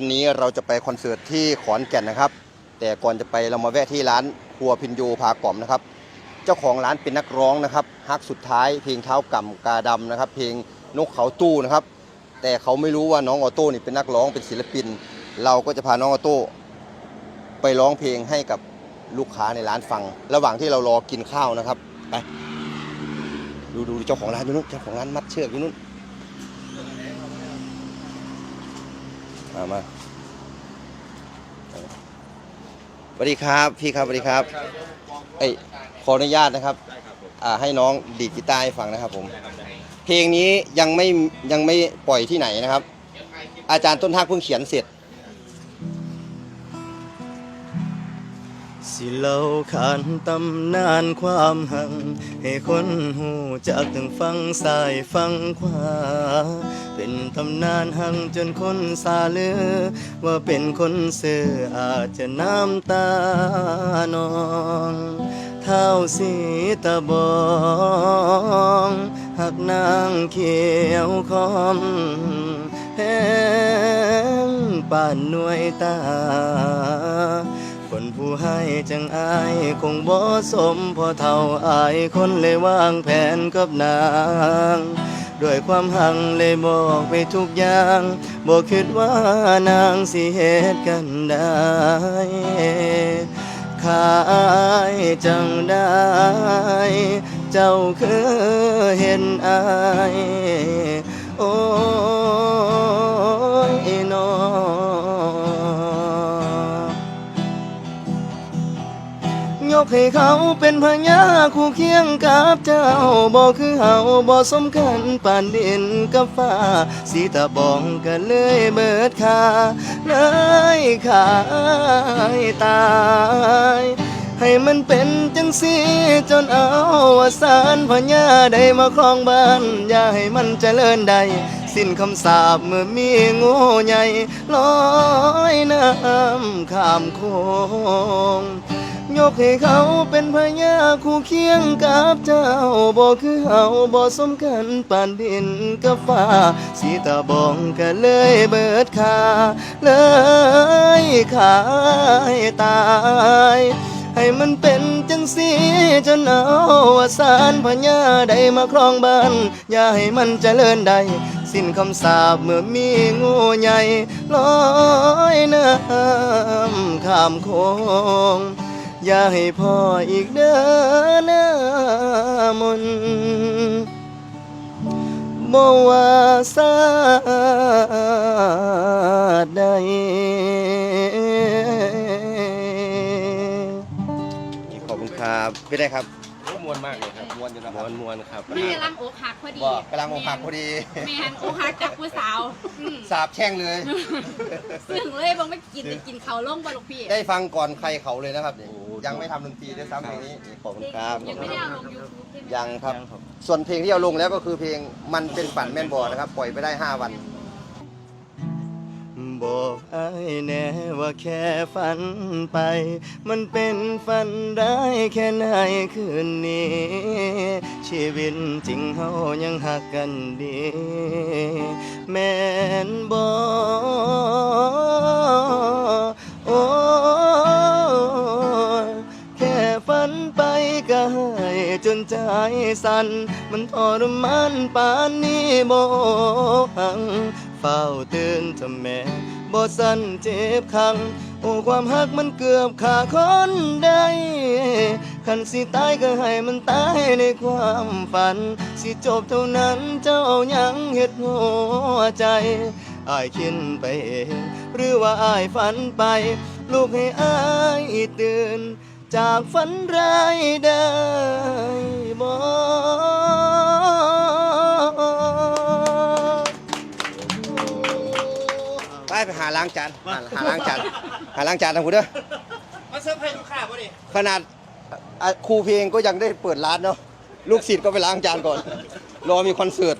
วันนี้เราจะไปคอนเสิร์ตที่ขอนแก่นนะครับ แต่ก่อนจะไปเรามาแวะที่ร้านครัวพินโยพากล่อมนะครับ เจ้าของร้านเป็นนักร้องนะครับฮักสุดท้ายเพลงเท้ากำกาดำนะครับ เพลงนกเขาตู้นะครับ แต่เขาไม่รู้ว่าน้องออโต้นี่เป็นนักร้องเป็นศิลปิน เราก็จะพาน้องออโต้ไปร้องเพลงให้กับลูกค้าในร้านฟัง ระหว่างที่เรารอกินข้าวนะครับไปดูดูเจ้าของร้านอยู่นู้นเจ้าของร้านมัดเชือกอยู่นู้น มามาสวัสดีครับพี่ครับสวัสดีครับเอ้ยขออนุญาตนะครับอ่าให้น้องดีดกีตาร์ให้ฟังนะครับผม เพลงนี้ยังไม่ยังไม่ปล่อยที่ไหนนะครับ อาจารย์ต้นทักเพิ่งเขียนเสร็จ สิเล่าขานตำนานความหัง ให้คนหูจากถึงฟังซ้ายฟังขวา เป็นตำนานหังจนคนสาเลือ ว่าเป็นคนเสืออาจจะน้ำตานองเท้าสีตะบองหักนางเขียวคอมแห้งป่านหน่วยตา คนผู้ให้จังอายคงบ่สมพอเท่าอายคนเลยวางแผนกับนาง ด้วยความหังเลยบอกไปทุกอย่างบอกคิดว่านางสิเหตุกันได้ขายจังได้ เจ้าคือเห็นอาย กให้เขาเป็นพญาคู่เคียงกับเจ้าบ่คือเฮาบ่สมกันปานดินกับฟ้าสีตาบองกันเลยเบิดค่าเลยขายตายให้มันเป็นจังสีจนเอาวสานพญาได้มาครองบ้าน อย่าให้มันเจริญใด สิ้นคำสาปเมื่อมีงูใหญ่ลอยน้ำข้ามโคง ยกให้เขาเป็นพญาคู่เคียงกับเจ้าบ่คือเฮาบ่สมกันปานดินกับฟ้าสีตาบองก็เลยเบิดคาเลยขายตายให้มันเป็นจังสีจนเอาวสานพญาได้มาครองบ้าน อย่าให้มันเจริญใด สิ้นคำสาปเมื่อมีงูใหญ่ลอยน้ำข้ามโคง อย่าให้พ่ออีกเด้อหน้ามนต์บ่ว่าสาดใดขอบคุณครับพี่ได้ครับมวนมากเลยครับมวนอยู่นะคมรับวนมวนครับนี่กำลังอกหักพอดีบอกกำลังอกหักพอดีแมนอกหักจากผู้สาวอืมสาบแช่งเลย ซึ่งเลยบางไม่กินจะกินเขาล่งบอลูกพี่ ได้ฟังก่อนใครเขาเลยนะครับนี่ยั งไม่ทำดนตรีด้วยซ้ำเพลงนี้นี่ขอบคุณครับยังไม่ได้เอาลงยูทูบใช่ไหมยังครับ ส่วนเพลงที่เอาลงแล้วก็คือเพลงมันเป็นฝันแม่นบอนะครับ ปล่อยไปได้ 5 วัน บอกไอ้ายแน่ว่าแค่ฝันไป มันเป็นฝันได้ายแค่ไหนคืนนี้ ชีวิตจริงเฮายังหักกันดี แม่นบอก นไปก็ให้จนใจสั่นมันทรมานปานนี้บ่หังเฝ้าตื่นทำแม่บ่สั่นเจ็บคังโอ้ความหักมันเกือบขาคนได้คันสิตายก็ให้มันตายในความฝัน สิจบเท่านั้นเจ้ายังเฮ็ดหัวใจอายคิดไปเอง หรือว่าอายฝันไป ลูกให้อายตื่น จากฝันร้ายได้บ่ไปไปหาล้างจานหาหาล้างจานหาล้างจานทางคุณเด้อมาเซอร์ไพรส์ลูกค้าป่ะดิขนาดอะครูเพลงก็ยังได้เปิดร้านเนาะลูกศิษย์ก็ไปล้างจานก่อน รอมีคอนเสิร์ต